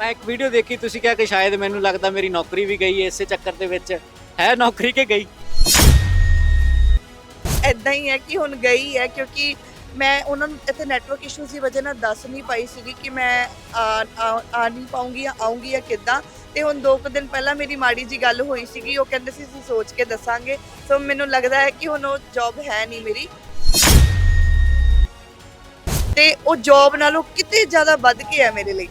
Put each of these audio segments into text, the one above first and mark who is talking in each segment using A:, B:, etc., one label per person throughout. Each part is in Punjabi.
A: ਮੈਂ ਇੱਕ ਵੀਡੀਓ ਦੇਖੀ, ਤੁਸੀਂ ਕਿਹਾ ਕਿ ਸ਼ਾਇਦ ਮੈਨੂੰ ਲੱਗਦਾ ਮੇਰੀ ਨੌਕਰੀ ਵੀ ਗਈ ਹੈ ਇਸੇ ਚੱਕਰ ਦੇ ਵਿੱਚ। ਹੈ ਨੌਕਰੀ ਕਿ ਗਈ?
B: ਇਦਾਂ ਹੀ ਹੈ ਕਿ ਹੁਣ ਗਈ ਹੈ, ਕਿਉਂਕਿ ਮੈਂ ਉਹਨਾਂ ਨੂੰ ਇੱਥੇ ਨੈਟਵਰਕ ਇਸ਼ੂਜ਼ ਦੀ ਵਜ੍ਹਾ ਨਾਲ ਦੱਸ ਨਹੀਂ ਪਾਈ ਸੀਗੀ ਕਿ ਮੈਂ ਆ, ਆ- ਆ ਨਹੀਂ ਪਾਉਂਗੀ ਜਾਂ ਆਉਂਗੀ ਜਾਂ ਕਿੱਦਾਂ। ਤੇ ਹੁਣ ਦੋ ਕੁ ਦਿਨ ਪਹਿਲਾਂ ਮੇਰੀ ਮਾੜੀ ਜੀ ਗੱਲ ਹੋਈ ਸੀਗੀ, ਉਹ ਕਹਿੰਦੇ ਸੀ, ਅਸੀਂ ਸੋਚ ਕੇ ਦੱਸਾਂਗੇ। ਸੋ ਮੈਨੂੰ ਲੱਗਦਾ ਹੈ ਕਿ ਹੁਣ ਉਹ ਜੌਬ ਹੈ ਨਹੀਂ ਮੇਰੀ। ਤੇ ਉਹ ਜੌਬ ਨਾਲੋਂ ਕਿਤੇ ਜ਼ਿਆਦਾ ਵੱਧ ਕੇ ਹੈ ਮੇਰੇ ਲਈ।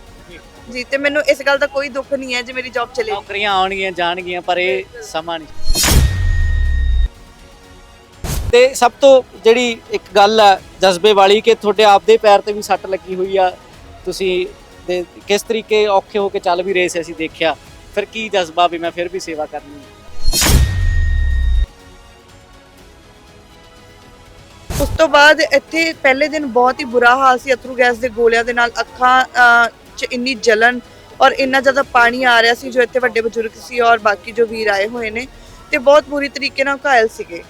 B: ਜੀ ਤੇ ਮੈਨੂੰ ਇਸ ਗੱਲ ਦਾ ਕੋਈ ਦੁੱਖ ਨਹੀਂ ਹੈ ਜੇ ਮੇਰੀ ਜੌਬ ਚਲੇ ਗਈ
A: ਨੌਕਰੀਆਂ ਆਉਣਗੀਆਂ ਜਾਣਗੀਆਂ ਪਰ ਇਹ ਸਮਾਂ ਨਹੀਂ। ਤੇ ਸਭ ਤੋਂ ਜਿਹੜੀ ਇੱਕ ਗੱਲ ਆ ਜਜ਼ਬੇ ਵਾਲੀ ਕਿ ਤੁਹਾਡੇ ਆਪਦੇ ਪੈਰ ਤੇ ਵੀ ਸੱਟ ਲੱਗੀ ਹੋਈ ਆ। ਤੁਸੀਂ ਤੇ ਕਿਸ ਤਰੀਕੇ ਔਖੇ ਹੋ ਕੇ ਚੱਲ ਵੀ ਰਹੇ ਸੀ ਅਸੀਂ ਦੇਖਿਆ। ਫਿਰ ਕੀ ਜਜ਼ਬਾ ਵੀ ਮੈਂ ਫਿਰ ਵੀ ਸੇਵਾ ਕਰਨੀ ਹੈ।
B: ਉਸ ਤੋਂ ਬਾਅਦ ਇੱਥੇ ਪਹਿਲੇ ਦਿਨ ਬਹੁਤ ਹੀ ਬੁਰਾ ਹਾਲ ਸੀ ਅਥਰੂ ਗੈਸ ਦੇ ਗੋਲਿਆਂ ਦੇ ਨਾਲ ਅੱਖਾਂ ਅਹ, 'ਚ ਇੰਨੀ ਜਲਨ ਔਰ ਇੰਨਾ ਜ਼ਿਆਦਾ ਪਾਣੀ ਆ ਰਿਹਾ ਸੀ ਜੋ ਇੱਥੇ ਵੱਡੇ ਬਜ਼ੁਰਗ ਸੀ ਔਰ ਬਾਕੀ ਜੋ ਵੀਰ ਆਏ ਹੋਏ ਨੇ ਤੇ ਬਹੁਤ ਬੁਰੀ ਤਰੀਕੇ ਨਾਲ ਘਾਇਲ ਸੀਗੇ।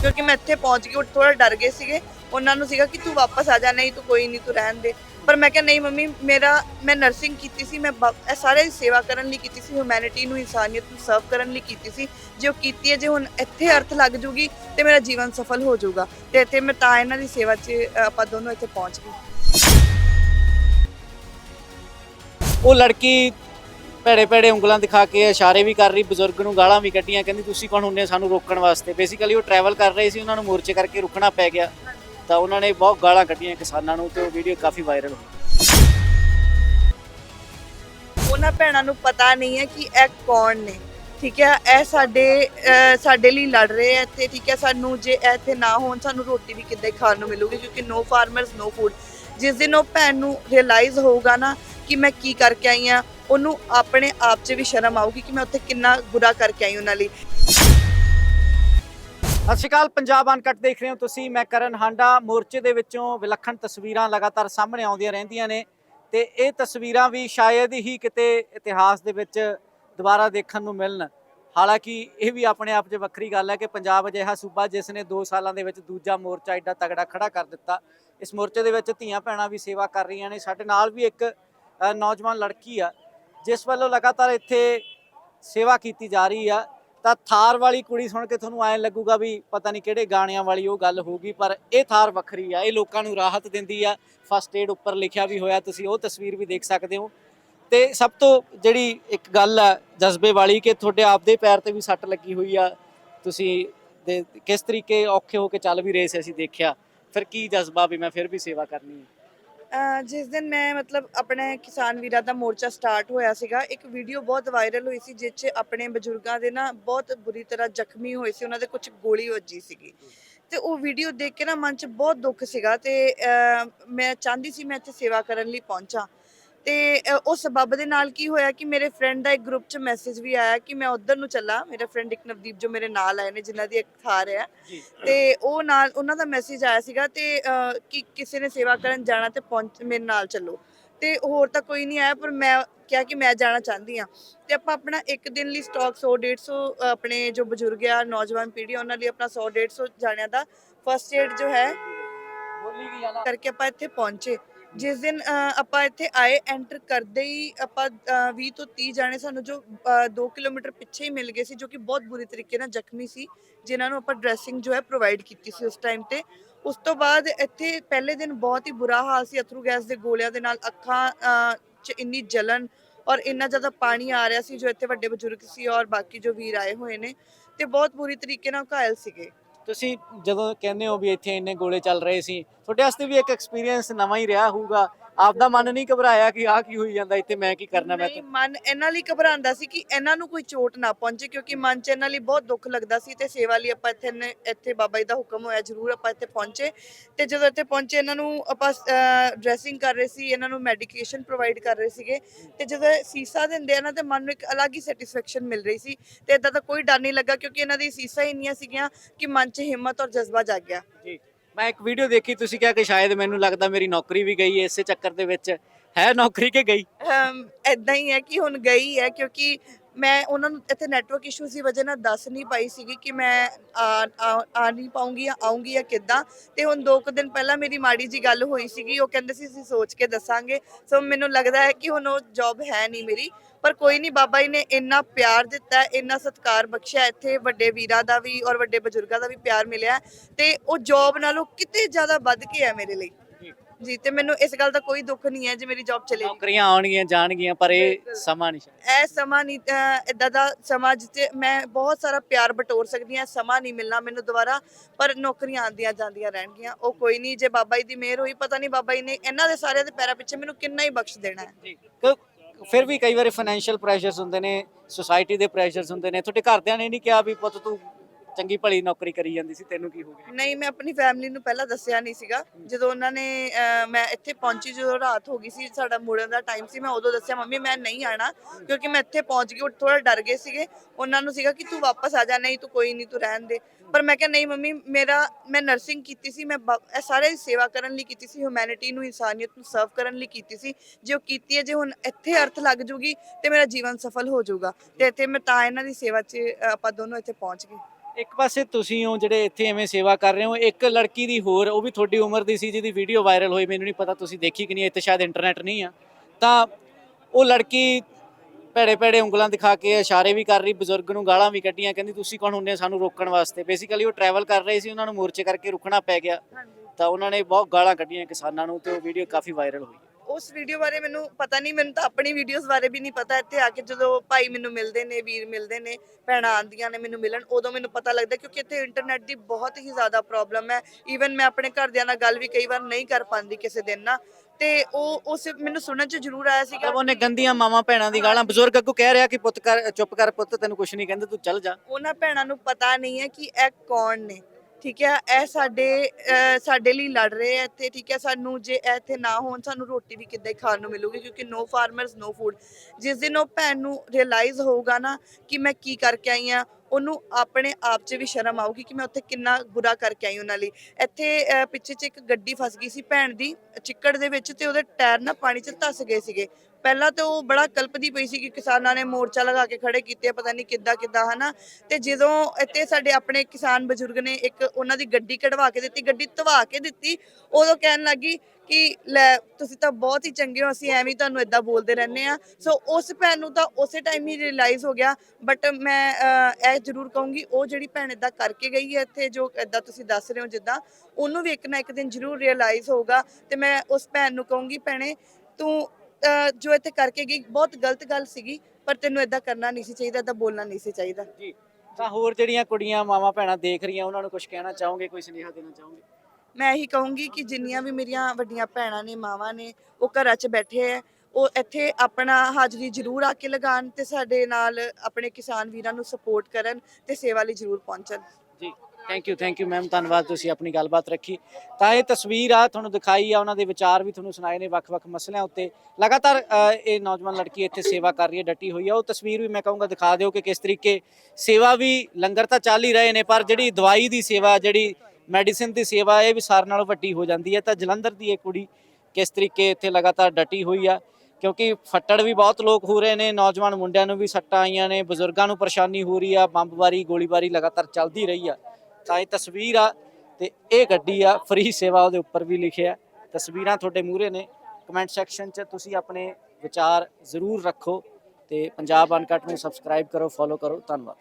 B: ਕਿਉਂਕਿ ਮੈਂ ਇੱਥੇ ਪਹੁੰਚ ਗਈ ਉਹ ਥੋੜਾ ਡਰ ਗਏ ਸੀਗੇ। ਉਹਨਾਂ ਨੂੰ ਸੀਗਾ ਕਿ ਤੂੰ ਵਾਪਸ ਆ ਜਾ, ਨਹੀਂ ਤੂੰ ਕੋਈ ਨਹੀਂ, ਤੂੰ ਰਹਿਣ ਦੇ। ਪਰ ਮੈਂ ਕਿਹਾ ਨਹੀਂ ਮੰਮੀ ਮੇਰਾ ਮੈਂ ਨਰਸਿੰਗ ਕੀਤੀ ਸੀ ਮੈਂ ਬ- ਇਹ ਸਾਰੇ ਸੇਵਾ ਕਰਨ ਲਈ ਕੀਤੀ ਸੀ ਹਿਊਮੈਨਿਟੀ ਨੂੰ ਇਨਸਾਨੀਅਤ ਨੂੰ ਸਰਵ ਕਰਨ ਲਈ ਕੀਤੀ ਸੀ। ਜੇ ਉਹ ਕੀਤੀ ਹੈ ਜੇ ਹੁਣ ਇੱਥੇ ਅਰਥ ਲੱਗ ਜੂਗੀ ਤੇ ਮੇਰਾ ਜੀਵਨ ਸਫਲ ਹੋ ਜਾਊਗਾ ਤੇ ਇੱਥੇ ਮੈਂ ਤਾਂ ਇਹਨਾਂ ਦੀ ਸੇਵਾ 'ਚ ਅ, ਆਪਾਂ ਦੋਨੋਂ ਇੱਥੇ ਪਹੁੰਚ ਗਏ।
A: ਉਹ ਲੜਕੀ ਭੈੜੇ ਭੈੜੇ ਉਂਗਲਾਂ ਦਿਖਾ ਕੇ ਇਸ਼ਾਰੇ ਵੀ ਕਰ ਰਹੀ ਬਜ਼ੁਰਗ ਨੂੰ ਗਾਲਾਂ ਵੀ ਕੱਢੀਆਂ ਕਹਿੰਦੀ ਤੁਸੀਂ ਕੌਣ ਹੁੰਦੇ ਹੋ ਸਾਨੂੰ ਰੋਕਣ ਵਾਸਤੇ? ਬੇਸਿਕਲੀ ਉਹ ਟਰੈਵਲ ਕਰ ਰਹੇ ਸੀ ਉਹਨਾਂ ਨੂੰ ਮੋਰਚੇ ਕਰਕੇ ਰੁਕਣਾ ਪੈ ਗਿਆ। ਤਾਂ ਉਹਨਾਂ ਨੇ ਬਹੁਤ ਗਾਲਾਂ ਕੱਢੀਆਂ ਕਿਸਾਨਾਂ ਨੂੰ ਤੇ ਉਹ ਵੀਡੀਓ ਕਾਫੀ ਵਾਇਰਲ ਹੋਈ।
B: ਉਹਨਾਂ ਭੈਣਾਂ ਨੂੰ ਪਤਾ ਨਹੀਂ ਹੈ ਕਿ ਇਹ ਕੌਣ ਨੇ। ਠੀਕ ਹੈ ਇਹ ਸਾਡੇ ਅਹ, ਸਾਡੇ ਲਈ ਲੜ ਰਹੇ ਆ ਇੱਥੇ। ਠੀਕ ਹੈ ਸਾਨੂੰ ਜੇ ਇਹ ਇੱਥੇ ਨਾ ਹੋਣ ਸਾਨੂੰ ਰੋਟੀ ਵੀ ਕਿੱਦਾਂ ਹੀ ਖਾਣ ਨੂੰ ਮਿਲੂਗੀ ਕਿਉਂਕਿ ਨੋ ਫਾਰਮਰਸ ਨੋ ਫੂਡ ਜਿਸ ਦਿਨ ਉਹ ਭੈਣ ਨੂੰ ਰਿਅਲਾਈਜ਼ ਹੋਊਗਾ ਨਾ ਕਿ ਮੈਂ ਕੀ ਕਰਕੇ ਆਈ ਆ ਉਹਨੂੰ ਆਪਣੇ ਆਪ 'ਚ ਵੀ ਸ਼ਰਮ ਆਊਗੀ ਕਿ ਮੈਂ ਉੱਥੇ ਕਿੰਨਾ ਬੁਰਾ ਕਰਕੇ ਆਈ ਉਹਨਾਂ ਲਈ।
A: ਸਤਿ ਸ਼੍ਰੀ ਅਕਾਲ, ਪੰਜਾਬ ਅਨਕਟ ਦੇਖ ਰਹੇ ਹੋ ਤੁਸੀਂ। ਮੈਂ ਕਰਨ ਹਾਂਡਾ, ਮੋਰਚੇ ਦੇ ਵਿੱਚੋਂ ਵਿਲੱਖਣ ਤਸਵੀਰਾਂ ਲਗਾਤਾਰ ਸਾਹਮਣੇ ਆਉਂਦੀਆਂ ਰਹਿੰਦੀਆਂ ਨੇ ਤੇ ਇਹ ਤਸਵੀਰਾਂ ਵੀ ਸ਼ਾਇਦ ਹੀ ਕਿਤੇ ਇਤਿਹਾਸ ਦੇ ਵਿੱਚ ਦੁਬਾਰਾ ਦੇਖਣ ਨੂੰ ਮਿਲਣ। ਹਾਲਾਂਕਿ ਇਹ ਵੀ ਆਪਣੇ ਆਪ 'ਚ ਵੱਖਰੀ ਗੱਲ ਹੈ ਕਿ ਪੰਜਾਬ ਅਜਿਹਾ ਸੂਬਾ ਜਿਸ ਨੇ 2 ਸਾਲਾਂ ਦੇ ਵਿੱਚ ਦੂਜਾ ਮੋਰਚਾ ਐਡਾ ਤਗੜਾ ਖੜਾ ਕਰ ਦਿੱਤਾ। ਇਸ ਮੋਰਚੇ ਦੇ ਵਿੱਚ ਧੀਆਂ ਭੈਣਾਂ ਵੀ ਸੇਵਾ ਕਰ ਰਹੀਆਂ ਨੇ। ਸਾਡੇ ਨਾਲ ਵੀ ਇੱਕ ਨੌਜਵਾਨ ਲੜਕੀ ਆ, ਜਿਸ ਵੱਲੋਂ ਲਗਾਤਾਰ ਇੱਥੇ ਸੇਵਾ ਕੀਤੀ ਜਾ ਰਹੀ ਆ। ਤਾਂ ਥਾਰ ਵਾਲੀ ਕੁੜੀ ਸੁਣ ਕੇ ਤੁਹਾਨੂੰ ਐਂ ਲੱਗੂਗਾ ਵੀ ਪਤਾ ਨਹੀਂ ਕਿਹੜੇ ਗਾਣਿਆਂ ਵਾਲੀ ਉਹ ਗੱਲ ਹੋਊਗੀ, ਪਰ ਇਹ ਥਾਰ ਵੱਖਰੀ ਆ, ਇਹ ਲੋਕਾਂ ਨੂੰ ਰਾਹਤ ਦਿੰਦੀ ਆ। ਫਸਟ ਏਡ ਉੱਪਰ ਲਿਖਿਆ ਵੀ ਹੋਇਆ, ਤੁਸੀਂ ਉਹ ਤਸਵੀਰ ਵੀ ਦੇਖ ਸਕਦੇ ਹੋ। ਤੇ ਸਭ ਤੋਂ ਜਿਹੜੀ ਇੱਕ ਗੱਲ ਆ ਜਜ਼ਬੇ ਵਾਲੀ ਕਿ ਤੁਹਾਡੇ ਆਪਦੇ ਪੈਰ ਤੇ ਵੀ ਸੱਟ ਲੱਗੀ ਹੋਈ ਆ। ਤੁਸੀਂ ਦੇ ਕਿਸ ਤਰੀਕੇ ਔਖੇ ਹੋ ਕੇ ਚੱਲ ਵੀ ਰਹੇ ਸੀ, ਅਸੀਂ ਦੇਖਿਆ। ਫਿਰ ਕੀ ਜਜ਼ਬਾ ਵੀ ਮੈਂ ਫਿਰ ਵੀ ਸੇਵਾ ਕਰਨੀ ਹੈ
B: ਅਹ ਜਿਸ ਦਿਨ ਮੈਂ ਮਤਲਬ ਆਪਣੇ ਕਿਸਾਨ ਵੀਰਾਂ ਦਾ ਮੋਰਚਾ ਸਟਾਰਟ ਹੋਇਆ ਸੀਗਾ ਇੱਕ ਵੀਡੀਓ ਬਹੁਤ ਵਾਇਰਲ ਹੋਈ ਸੀ ਜਿਸ 'ਚ ਆਪਣੇ ਬਜ਼ੁਰਗਾਂ ਦੇ ਨਾ ਬਹੁਤ ਬੁਰੀ ਤਰ੍ਹਾਂ ਜ਼ਖਮੀ ਹੋਏ ਸੀ ਉਹਨਾਂ ਦੇ ਕੁਝ ਗੋਲੀ ਵੱਜੀ ਸੀਗੀ। ਤੇ ਉਹ ਵੀਡੀਓ ਦੇਖ ਕੇ ਨਾ ਮਨ 'ਚ ਬਹੁਤ ਦੁੱਖ ਸੀਗਾ ਤੇ ਅਹ, ਮੈਂ ਚਾਹੁੰਦੀ ਸੀ ਮੈਂ ਇੱਥੇ ਸੇਵਾ ਕਰਨ ਲਈ ਪਹੁੰਚਾਂ। ਤੇ ਉਸ ਸਬਬ ਦੇ ਨਾਲ ਕੀ ਹੋਇਆ ਕਿ ਮੇਰੇ ਫਰੈਂਡ ਦਾ ਇੱਕ ਗਰੁੱਪ 'ਚ ਮੈਸੇਜ ਵੀ ਆਇਆ ਕਿ ਮੈਂ ਉਧਰ ਨੂੰ ਚੱਲਾਂ। ਮੇਰਾ ਫਰੈਂਡ ਇੱਕ ਨਵਦੀਪ ਜੋ ਮੇਰੇ ਨਾਲ ਆਏ ਨੇ ਜਿਨ੍ਹਾਂ ਦੀ ਇੱਕ ਥਾਰ ਹੈ। ਤੇ ਉਹ ਨਾਲ ਉਹਨਾਂ ਦਾ ਮੈਸੇਜ ਆਇਆ ਸੀਗਾ ਤੇ ਕਿ ਕਿਸੇ ਨੇ ਸੇਵਾ ਕਰਨ ਜਾਣਾ ਤੇ ਪਹੁੰਚ ਮੇਰੇ ਨਾਲ ਚੱਲੋ। ਤੇ ਹੋਰ ਤਾਂ ਕੋਈ ਨਹੀਂ ਆਇਆ ਪਰ ਮੈਂ ਕਿਹਾ ਕਿ ਮੈਂ ਜਾਣਾ ਚਾਹੁੰਦੀ ਆ ਤੇ ਆਪਾਂ ਆਪਣਾ ਇੱਕ ਦਿਨ ਲਈ ਸਟਾਕ 100 150 ਆਪਣੇ ਜੋ ਬਜ਼ੁਰਗ ਆ ਨੌਜਵਾਨ ਪੀੜ੍ਹੀ ਉਹਨਾਂ ਲਈ ਆਪਣਾ 100 150 ਜਾਣਿਆਂ ਦਾ ਫਰਸਟ ਏਡ ਜੋ ਹੈ ਕਰਕੇ ਆਪਾਂ ਇੱਥੇ ਪਹੁੰਚੇ। ਜਿਸ ਦਿਨ ਅਹ, ਆਪਾਂ ਇੱਥੇ ਆਏ ਐਂਟਰ ਕਰਦੇ ਹੀ ਆਪਾਂ ਅਹ, 20 ਤੋਂ 30 ਜਾਣੇ ਸਾਨੂੰ ਜੋ 2 ਕਿਲੋਮੀਟਰ ਪਿੱਛੇ ਹੀ ਮਿਲ ਗਏ ਸੀ ਜੋ ਕਿ ਬਹੁਤ ਬੁਰੀ ਤਰੀਕੇ ਨਾਲ ਜ਼ਖਮੀ ਸੀ ਜਿਨ੍ਹਾਂ ਨੂੰ ਆਪਾਂ ਡਰੈਸਿੰਗ ਜੋ ਹੈ ਪ੍ਰੋਵਾਈਡ ਕੀਤੀ ਸੀ ਉਸ ਟਾਈਮ ਤੇ। ਉਸ ਤੋਂ ਬਾਅਦ ਇੱਥੇ ਪਹਿਲੇ ਦਿਨ ਬਹੁਤ ਹੀ ਬੁਰਾ ਹਾਲ ਸੀ ਅਥਰੂ ਗੈਸ ਦੇ ਗੋਲਿਆਂ ਦੇ ਨਾਲ ਅੱਖਾਂ ਅਹ, 'ਚ ਇੰਨੀ ਜਲਨ ਔਰ ਇੰਨਾ ਜ਼ਿਆਦਾ ਪਾਣੀ ਆ ਰਿਹਾ ਸੀ ਜੋ ਇੱਥੇ ਵੱਡੇ ਬਜ਼ੁਰਗ ਸੀ ਔਰ ਬਾਕੀ ਜੋ ਵੀਰ ਆਏ ਹੋਏ ਨੇ ਤੇ ਬਹੁਤ ਬੁਰੀ ਤਰੀਕੇ ਨਾਲ ਘਾਇਲ ਸੀਗੇ।
A: ਤੁਸੀਂ ਜਦੋਂ ਕਹਿੰਦੇ ਹੋ ਵੀ ਇੱਥੇ ਇੰਨੇ ਗੋਲੇ ਚੱਲ ਰਹੇ ਸੀ, ਤੁਹਾਡੇ ਵਾਸਤੇ ਵੀ ਇੱਕ ਐਕਸਪੀਰੀਅੰਸ ਨਵਾਂ ਹੀ ਰਿਹਾ ਹੋਊਗਾ। ਆਪਦਾ ਮਨ ਨਹੀਂ ਘਬਰਾਇਆ ਕਿ ਆਹ ਕੀ ਹੋਈ ਜਾਂਦਾ ਇੱਥੇ ਮੈਂ ਕੀ ਕਰਨਾ ਮੈਂ
B: ਨਹੀਂ ਮਨ ਇਹਨਾਂ ਲਈ ਘਬਰਾਉਂਦਾ ਸੀ ਕਿ ਇਹਨਾਂ ਨੂੰ ਕੋਈ ਚੋਟ ਨਾ ਪਹੁੰਚੇ ਕਿਉਂਕਿ ਮਨ 'ਚ ਇਹਨਾਂ ਲਈ ਬਹੁਤ ਦੁੱਖ ਲੱਗਦਾ ਸੀ ਤੇ ਸੇਵਾ ਲਈ ਆਪਾਂ ਇੱਥੇ ਨੇ ਇੱਥੇ ਬਾਬਾ ਜੀ ਦਾ ਹੁਕਮ ਹੋਇਆ ਜ਼ਰੂਰ ਆਪਾਂ ਇੱਥੇ ਪਹੁੰਚੇ। ਤੇ ਜਦੋਂ ਇੱਥੇ ਪਹੁੰਚੇ ਇਹਨਾਂ ਨੂੰ ਆਪਾਂ ਡਰੈਸਿੰਗ ਕਰ ਰਹੇ ਸੀ ਇਹਨਾਂ ਨੂੰ ਮੈਡੀਕੇਸ਼ਨ ਪ੍ਰੋਵਾਈਡ ਕਰ ਰਹੇ ਸੀਗੇ। ਤੇ ਜਦੋਂ ਸੀਸਾ ਦਿੰਦੇ ਆ ਨਾ ਤੇ ਮਨ ਨੂੰ ਇੱਕ ਅਲੱਗ ਹੀ ਸੈਟੀਸਫੈਕਸ਼ਨ ਮਿਲ ਰਹੀ ਸੀ। ਤੇ ਇਦਾਂ ਦਾ ਕੋਈ ਡਰ ਨਹੀਂ ਲੱਗਾ ਕਿਉਂਕਿ ਇਹਨਾਂ ਦੀ ਸੀਸਾ ਹੀ ਇੰਨੀਆਂ ਸੀਗੀਆਂ ਕਿ ਮਨ 'ਚ ਹਿੰਮਤ ਔਰ ਜਜ਼ਬਾ ਜਾਗ ਗਿਆ।
A: ਜੀ। ਮੈਂ ਇੱਕ ਵੀਡੀਓ ਦੇਖੀ, ਤੁਸੀਂ ਕਿਹਾ ਕਿ ਸ਼ਾਇਦ ਮੈਨੂੰ ਲੱਗਦਾ ਮੇਰੀ ਨੌਕਰੀ ਵੀ ਗਈ ਹੈ ਇਸੇ ਚੱਕਰ ਦੇ ਵਿੱਚ। ਹੈ ਨੌਕਰੀ ਕਿ ਗਈ?
B: ਇਦਾਂ ਹੀ ਹੈ ਕਿ ਹੁਣ ਗਈ ਹੈ ਕਿਉਂਕਿ ਮੈਂ ਉਹਨਾਂ ਨੂੰ ਇੱਥੇ ਨੈਟਵਰਕ ਇਸ਼ੂਜ਼ ਦੀ ਵਜ੍ਹਾ ਨਾਲ ਦੱਸ ਨਹੀਂ ਪਾਈ ਸੀਗੀ ਕਿ ਮੈਂ ਆ ਆ- ਆ ਨਹੀਂ ਪਾਉਂਗੀ ਜਾਂ ਆਉਂਗੀ ਜਾਂ ਕਿੱਦਾਂ। ਤੇ ਹੁਣ ਦੋ ਕੁ ਦਿਨ ਪਹਿਲਾਂ ਮੇਰੀ ਮਾੜੀ ਜੀ ਗੱਲ ਹੋਈ ਸੀਗੀ ਉਹ ਕਹਿੰਦੇ ਸੀ ਅਸੀਂ ਸੋਚ ਕੇ ਦੱਸਾਂਗੇ। ਸੋ ਮੈਨੂੰ ਲੱਗਦਾ ਹੈ ਕਿ ਹੁਣ ਉਹ ਜੌਬ ਹੈ ਨਹੀਂ ਮੇਰੀ। ਪਰ ਕੋਈ ਨਹੀਂ ਬਾਬਾ ਜੀ ਨੇ ਇੰਨਾ ਪਿਆਰ ਦਿੱਤਾ ਹੈ, ਇੰਨਾ ਸਤਿਕਾਰ ਬਖਸ਼ਿਆ ਇੱਥੇ ਵੱਡੇ ਵੀਰਾਂ ਦਾ ਵੀ ਔਰ ਵੱਡੇ ਬਜ਼ੁਰਗਾਂ ਦਾ ਵੀ ਪਿਆਰ ਮਿਲਿਆ ਤੇ ਉਹ ਜੌਬ ਨਾਲੋਂ ਕਿਤੇ ਜ਼ਿਆਦਾ ਵੱਧ ਕੇ ਹੈ ਮੇਰੇ ਲਈ। ਜੀ ਤੇ ਮੈਨੂੰ ਇਸ ਗੱਲ ਦਾ ਕੋਈ ਦੁੱਖ ਨਹੀਂ ਹੈ ਜੇ ਮੇਰੀ ਜੌਬ ਚਲੇ ਗਈ।
A: ਨੌਕਰੀਆਂ ਆਉਣਗੀਆਂ ਜਾਣਗੀਆਂ ਪਰ ਇਹ। ਸਮਾਂ ਨਹੀਂ ਸ਼ਾਇਦ
B: ਇਹ ਸਮਾਂ ਨਹੀਂ ਇਦਾਂ ਦਾ ਸਮਾਂ ਜਿੱਤੇ ਮੈਂ ਬਹੁਤ ਸਾਰਾ ਪਿਆਰ ਬਟੋਰ ਸਕਦੀ ਹਾਂ ਸਮਾਂ ਨਹੀਂ ਮਿਲਣਾ ਮੈਨੂੰ ਦੁਬਾਰਾ ਪਰ ਨੌਕਰੀਆਂ ਆਉਂਦੀਆਂ ਜਾਂਦੀਆਂ ਰਹਿਣਗੀਆਂ। ਉਹ ਕੋਈ ਨਹੀਂ ਜੇ ਬਾਬਾ ਜੀ ਦੀ ਮਿਹਰ ਹੋਈ ਪਤਾ ਨਹੀਂ ਬਾਬਾ ਜੀ ਨੇ ਇਹਨਾਂ ਦੇ ਸਾਰਿਆਂ ਦੇ ਪੈਰਾਂ ਪਿੱਛੇ ਮੈਨੂੰ ਕਿੰਨਾ ਹੀ ਬਖਸ਼ ਦੇਣਾ ਹੈ।
A: ਫਿਰ ਵੀ ਕਈ ਵਾਰੀ ਫਾਈਨੈਂਸ਼ੀਅਲ ਪ੍ਰੈਸ਼ਰਸ ਹੁੰਦੇ ਨੇ ਸੋਸਾਇਟੀ ਦੇ ਪ੍ਰੈਸ਼ਰਸ ਹੁੰਦੇ ਨੇ ਤੁਹਾਡੇ ਘਰਦਿਆਂ ਨੇ ਨਹੀਂ ਕਿਹਾ ਵੀ ਪੁੱਤ ਤੂੰ ਚੰਗੀ ਭਲੀ ਨੌਕਰੀ ਕਰੀ ਜਾਂਦੀ ਸੀ ਤੈਨੂੰ ਕੀ ਹੋ ਗਿਆ?
B: ਨਹੀਂ ਮੈਂ ਆਪਣੀ ਫੈਮਿਲੀ ਨੂੰ ਪਹਿਲਾਂ ਦੱਸਿਆ ਨਹੀਂ ਸੀਗਾ। ਜਦੋਂ ਉਹਨਾਂ ਨੇ ਅਹ, ਮੈਂ ਇੱਥੇ ਪਹੁੰਚੀ ਜਦੋਂ ਰਾਤ ਹੋ ਗਈ ਸੀ ਸਾਡਾ ਮੁੜਨ ਦਾ ਟਾਈਮ ਸੀ ਮੈਂ ਉਦੋਂ ਦੱਸਿਆ ਮੰਮੀ ਮੈਂ ਨਹੀਂ ਆਣਾ ਕਿਉਂਕਿ ਮੈਂ ਇੱਥੇ ਪਹੁੰਚ ਗਈ ਉਹ ਥੋੜਾ ਡਰ ਗਏ ਸੀਗੇ। ਉਹਨਾਂ ਨੂੰ ਸੀਗਾ ਕਿ ਤੂੰ ਵਾਪਸ ਆ ਜਾ ਨਹੀਂ ਤੂੰ ਕੋਈ ਨਹੀਂ ਤੂੰ ਰਹਿਣ ਦੇ। ਪਰ ਮੈਂ ਕਿਹਾ ਨਹੀਂ ਮੰਮੀ ਮੇਰਾ ਮੈਂ ਨਰਸਿੰਗ ਕੀਤੀ ਸੀ ਮੈਂ ਬ- ਇਹ ਸਾਰੇ ਸੇਵਾ ਕਰਨ ਲਈ ਕੀਤੀ ਸੀ ਹਿਊਮੈਨਿਟੀ ਨੂੰ ਇਨਸਾਨੀਅਤ ਨੂੰ ਸਰਵ ਕਰਨ ਲਈ ਕੀਤੀ ਸੀ। ਜੇ ਉਹ ਕੀਤੀ ਹੈ ਜੇ ਹੁਣ ਇੱਥੇ ਅਰਥ ਲੱਗ ਜੂਗੀ ਤੇ ਮੇਰਾ ਜੀਵਨ ਸਫਲ ਹੋ ਜਾਊਗਾ। ਤੇ ਇੱਥੇ ਮੈਂ ਤਾਂ ਇਹਨਾਂ ਦੀ ਸੇਵਾ 'ਚ ਅ, ਆਪਾਂ ਦੋਨੋਂ ਇੱਥੇ ਪਹੁੰਚ ਗਏ।
A: ਇੱਕ ਪਾਸੇ ਤੁਸੀਂ ਹੋ ਜਿਹੜੇ ਇੱਥੇ ਐਵੇਂ ਸੇਵਾ ਕਰ ਰਹੇ ਹੋ, ਇੱਕ ਲੜਕੀ ਦੀ ਹੋਰ, ਉਹ ਵੀ ਤੁਹਾਡੀ ਉਮਰ ਦੀ ਸੀ ਜਿਹਦੀ ਵੀਡੀਓ ਵਾਇਰਲ ਹੋਈ, ਮੈਨੂੰ ਨਹੀਂ ਪਤਾ ਤੁਸੀਂ ਦੇਖੀ ਕਿ ਨਹੀਂ, ਇੱਥੇ ਸ਼ਾਇਦ ਇੰਟਰਨੈਟ ਨਹੀਂ ਆ। ਤਾਂ ਉਹ ਲੜਕੀ ਭੈੜੇ ਭੈੜੇ ਉਂਗਲਾਂ ਦਿਖਾ ਕੇ ਇਸ਼ਾਰੇ ਵੀ ਕਰ ਰਹੀ, ਬਜ਼ੁਰਗ ਨੂੰ ਗਾਲਾਂ ਵੀ ਕੱਢੀਆਂ, ਕਹਿੰਦੀ ਤੁਸੀਂ ਕੌਣ ਹੁੰਦੇ ਆ ਸਾਨੂੰ ਰੋਕਣ ਵਾਸਤੇ? ਬੇਸਿਕਲੀ ਉਹ ਟਰੈਵਲ ਕਰ ਰਹੇ ਸੀ, ਉਹਨਾਂ ਨੂੰ ਮੋਰਚੇ ਕਰਕੇ ਰੁਕਣਾ ਪੈ ਗਿਆ। ਤਾਂ ਉਹਨਾਂ ਨੇ ਬਹੁਤ ਗਾਲਾਂ ਕੱਢੀਆਂ ਕਿਸਾਨਾਂ ਨੂੰ ਤੇ ਉਹ ਵੀਡੀਓ ਕਾਫੀ ਵਾਇਰਲ ਹੋਈ।
B: ਉਸ ਵੀਡੀਓ ਬਾਰੇ ਮੈਨੂੰ ਪਤਾ ਨਹੀਂ ਮੈਨੂੰ ਤਾਂ ਆਪਣੀ ਵੀਡੀਓਜ਼ ਬਾਰੇ ਵੀ ਨਹੀਂ ਪਤਾ। ਇੱਥੇ ਆ ਕੇ ਜਦੋਂ ਭਾਈ ਮੈਨੂੰ ਮਿਲਦੇ ਨੇ ਵੀਰ ਮਿਲਦੇ ਨੇ ਭੈਣਾਂ ਆਉਂਦੀਆਂ ਨੇ ਮੈਨੂੰ ਮਿਲਣ ਉਦੋਂ ਮੈਨੂੰ ਪਤਾ ਲੱਗਦਾ ਕਿਉਂਕਿ ਇੱਥੇ ਇੰਟਰਨੈਟ ਦੀ ਬਹੁਤ ਹੀ ਜ਼ਿਆਦਾ ਪ੍ਰੋਬਲਮ ਹੈ। ਈਵਨ ਮੈਂ ਆਪਣੇ ਘਰਦਿਆਂ ਨਾਲ ਗੱਲ ਵੀ ਕਈ ਵਾਰ ਨਹੀਂ ਕਰ ਪਾਉਂਦੀ ਕਿਸੇ ਦਿਨ ਨਾ। ਤੇ ਉਹ ਉਸ ਮੈਨੂੰ ਸੁਣਨ ਚ ਜ਼ਰੂਰ ਆਇਆ ਸੀਗਾ
A: ਉਹਨੇ ਗੰਦੀਆਂ ਮਾਵਾਂ ਭੈਣਾਂ ਦੀ ਗਾਲਾਂ ਬਜ਼ੁਰਗ ਅੱਗੋਂ ਕਹਿ ਰਿਹਾ ਕਿ ਪੁੱਤ ਕਰ ਚੁੱਪ ਕਰ ਪੁੱਤ ਤੈਨੂੰ ਕੁਝ ਨਹੀਂ ਕਹਿੰਦੇ ਤੂੰ ਚੱਲ ਜਾ।
B: ਉਹਨਾਂ ਭੈਣਾਂ ਨੂੰ ਪਤਾ ਨਹੀਂ ਹੈ ਕਿ ਇਹ ਕੌਣ ਨੇ। ਠੀਕ ਹੈ ਇਹ ਸਾਡੇ ਅਹ, ਸਾਡੇ ਲਈ ਲੜ ਰਹੇ ਆ ਇੱਥੇ ਠੀਕ ਹੈ ਸਾਨੂੰ ਜੇ ਇਹ ਇੱਥੇ ਨਾ ਹੋਣ ਸਾਨੂੰ ਰੋਟੀ ਵੀ ਕਿੱਦਾਂ ਖਾਣ ਨੂੰ ਮਿਲੂਗੀ ਕਿਉਂਕਿ ਨੋ ਫਾਰਮਰਸ ਨੋ ਫੂਡ ਜਿਸ ਦਿਨ ਉਹ ਭੈਣ ਨੂੰ ਰਿਅਲਾਈਜ਼ ਹੋਊਗਾ ਨਾ ਕਿ ਮੈਂ ਕੀ ਕਰਕੇ ਆਈ ਆ ਉਹਨੂੰ ਆਪਣੇ ਆਪ 'ਚ ਵੀ ਸ਼ਰਮ ਆਊਗੀ ਕਿ ਮੈਂ ਉੱਥੇ ਕਿੰਨਾ ਬੁਰਾ ਕਰਕੇ ਆਈ ਉਹਨਾਂ ਲਈ। ਇੱਥੇ ਪਿੱਛੇ 'ਚ ਇੱਕ ਗੱਡੀ ਫਸ ਗਈ ਸੀ ਭੈਣ ਦੀ, ਚਿੱਕੜ ਦੇ ਵਿੱਚ ਤੇ ਉਹਦੇ ਟਾਇਰ ਨਾ ਪਾਣੀ 'ਚ ਧਸ ਗਏ ਸੀਗੇ। ਪਹਿਲਾਂ ਤਾਂ ਉਹ ਬੜਾ ਕਲਪਦੀ ਪਈ ਸੀ ਕਿ ਕਿਸਾਨਾਂ ਨੇ ਮੋਰਚਾ ਲਗਾ ਕੇ ਖੜੇ ਕੀਤੇ ਪਤਾ ਨਹੀਂ ਕਿੱਦਾਂ ਕਿੱਦਾਂ, ਹਨਾ। ਤੇ ਜਦੋਂ ਇੱਥੇ ਸਾਡੇ ਆਪਣੇ ਕਿਸਾਨ ਬਜ਼ੁਰਗ ਨੇ ਇੱਕ ਉਹਨਾਂ ਦੀ ਗੱਡੀ ਕਢਵਾ ਕੇ ਦਿੱਤੀ, ਗੱਡੀ ਧਵਾ ਕੇ ਦਿੱਤੀ, ਉਦੋਂ ਕਹਿਣ ਲੱਗੀ ਕਿ ਲੈ, ਤੁਸੀਂ ਤਾਂ ਬਹੁਤ ਹੀ ਚੰਗੇ ਹੋ, ਅਸੀਂ ਐਵੇਂ ਤੁਹਾਨੂੰ ਇਦਾਂ ਬੋਲਦੇ ਰਹਿੰਦੇ ਆ ਸੋ ਉਸ ਭੈਣ ਨੂੰ ਤਾਂ ਉਸੇ ਟਾਈਮ ਹੀ ਰਿਅਲਾਈਜ਼ ਹੋ ਗਿਆ। ਬਟ ਮੈਂ ਇਹ ਜ਼ਰੂਰ ਕਹੂੰਗੀ, ਉਹ ਜਿਹੜੀ ਭੈਣ ਇਦਾਂ ਕਰਕੇ ਗਈ ਹੈ ਇੱਥੇ, ਜੋ ਇਦਾਂ ਤੁਸੀਂ ਦੱਸ ਰਹੇ ਹੋ ਜਿੱਦਾਂ, ਉਹਨੂੰ ਵੀ ਇੱਕ ਨਾ ਇੱਕ ਦਿਨ ਜ਼ਰੂਰ ਰਿਅਲਾਈਜ਼ ਹੋਊਗਾ। ਤੇ ਮੈਂ ਉਸ ਭੈਣ ਨੂੰ ਕਹੂੰਗੀ, ਭੈਣੇ, ਤੂੰ ਜੋ ਇੱਥੇ ਕਰਕੇ ਗਈ, ਬਹੁਤ ਗਲਤ ਗੱਲ ਸੀਗੀ, ਪਰ ਤੈਨੂੰ ਇਦਾਂ ਕਰਨਾ ਨਹੀਂ ਸੀ ਚਾਹੀਦਾ ਇਦਾਂ ਬੋਲਣਾ ਨਹੀਂ ਸੀ ਚਾਹੀਦਾ।
A: ਜੀ। ਤਾਂ ਹੋਰ ਜਿਹੜੀਆਂ ਕੁੜੀਆਂ, ਮਾਵਾਂ, ਭੈਣਾਂ ਦੇਖ ਰਹੀਆਂ, ਉਹਨਾਂ ਨੂੰ ਕੁਝ ਕਹਿਣਾ ਚਾਹੋਗੇ, ਕੋਈ ਸੁਨੇਹਾ ਦੇਣਾ ਚਾਹੋਗੇ?
B: ਮੈਂ ਇਹੀ ਕਹੂੰਗੀ ਕਿ ਜਿੰਨੀਆਂ ਵੀ ਮੇਰੀਆਂ ਵੱਡੀਆਂ ਭੈਣਾਂ ਨੇ ਮਾਵਾਂ ਨੇ ਉਹ ਘਰਾਂ 'ਚ ਬੈਠੇ ਐ ਉਹ ਇੱਥੇ ਆਪਣਾ ਹਾਜ਼ਰੀ ਜ਼ਰੂਰ ਆ ਕੇ ਲਗਾਉਣ ਤੇ ਸਾਡੇ ਨਾਲ ਆਪਣੇ ਕਿਸਾਨ ਵੀਰਾਂ ਨੂੰ ਸਪੋਰਟ ਕਰਨ ਤੇ ਸੇਵਾ ਲਈ ਜ਼ਰੂਰ ਪਹੁੰਚਣ।
A: ਜੀ thank you thank you ma'am ਧੰਨਵਾਦ ਤੁਸੀਂ ਆਪਣੀ ਗੱਲਬਾਤ ਰੱਖੀ। ਤਾਂ ਇਹ ਤਸਵੀਰ ਆ ਤੁਹਾਨੂੰ ਦਿਖਾਈ ਆ ਉਹਨਾਂ ਦੇ ਵਿਚਾਰ ਵੀ ਤੁਹਾਨੂੰ ਸੁਣਾਏ ਨੇ ਵੱਖ-ਵੱਖ ਮਸਲਿਆਂ ਉੱਤੇ। ਲਗਾਤਾਰ ਅ, ਇਹ ਨੌਜਵਾਨ ਲੜਕੀ ਇੱਥੇ ਸੇਵਾ ਕਰ ਰਹੀ ਹੈ ਡਟੀ ਹੋਈ ਆ। ਉਹ ਤਸਵੀਰ ਵੀ ਮੈਂ ਕਹੂੰਗਾ ਦਿਖਾ ਦਿਓ ਕਿ ਕਿਸ ਤਰੀਕੇ ਸੇਵਾ ਵੀ ਲੰਗਰ ਤਾਂ ਚੱਲ ਹੀ ਰਹੇ ਨੇ ਪਰ ਜਿਹੜੀ ਦਵਾਈ ਦੀ ਸੇਵਾ ਜਿਹੜੀ ਮੈਡੀਸਿਨ ਦੀ ਸੇਵਾ ਇਹ ਵੀ ਸਾਰ ਨਾਲੋਂ ਵੱਡੀ ਹੋ ਜਾਂਦੀ ਹੈ। ਤਾਂ ਜਲੰਧਰ ਦੀ ਇਹ ਕੁੜੀ ਕਿਸ ਤਰੀਕੇ ਇੱਥੇ ਲਗਾਤਾਰ ਡਟੀ ਹੋਈ ਆ? ਕਿਉਂਕਿ ਫੱਟੜ ਵੀ ਬਹੁਤ ਲੋਕ ਹੋ ਰਹੇ ਨੇ, ਨੌਜਵਾਨ ਮੁੰਡਿਆਂ ਨੂੰ ਵੀ ਸੱਟਾਂ ਆਈਆਂ ਨੇ, ਬਜ਼ੁਰਗਾਂ ਨੂੰ ਪਰੇਸ਼ਾਨੀ ਹੋ ਰਹੀ ਆ, ਬੰਬਬਾਰੀ, ਗੋਲੀਬਾਰੀ ਲਗਾਤਾਰ ਚੱਲਦੀ ਰਹੀ ਆ। ਤਾਂ ਇਹ ਤਸਵੀਰ ਆ ਤੇ ਇਹ ਗੱਡੀ ਆ, ਫ੍ਰੀ ਸੇਵਾ ਉਹਦੇ ਉੱਪਰ ਵੀ ਲਿਖਿਆ। ਤਸਵੀਰਾਂ ਤੁਹਾਡੇ ਮੂਹਰੇ ਨੇ। ਕਮੈਂਟ ਸੈਕਸ਼ਨ 'ਚ ਤੁਸੀਂ ਆਪਣੇ ਵਿਚਾਰ ਜ਼ਰੂਰ ਰੱਖੋ ਤੇ ਪੰਜਾਬ ਅਨਕਟ ਨੂੰ ਸਬਸਕ੍ਰਾਈਬ ਕਰੋ, ਫੋਲੋ ਕਰੋ। ਧੰਨਵਾਦ।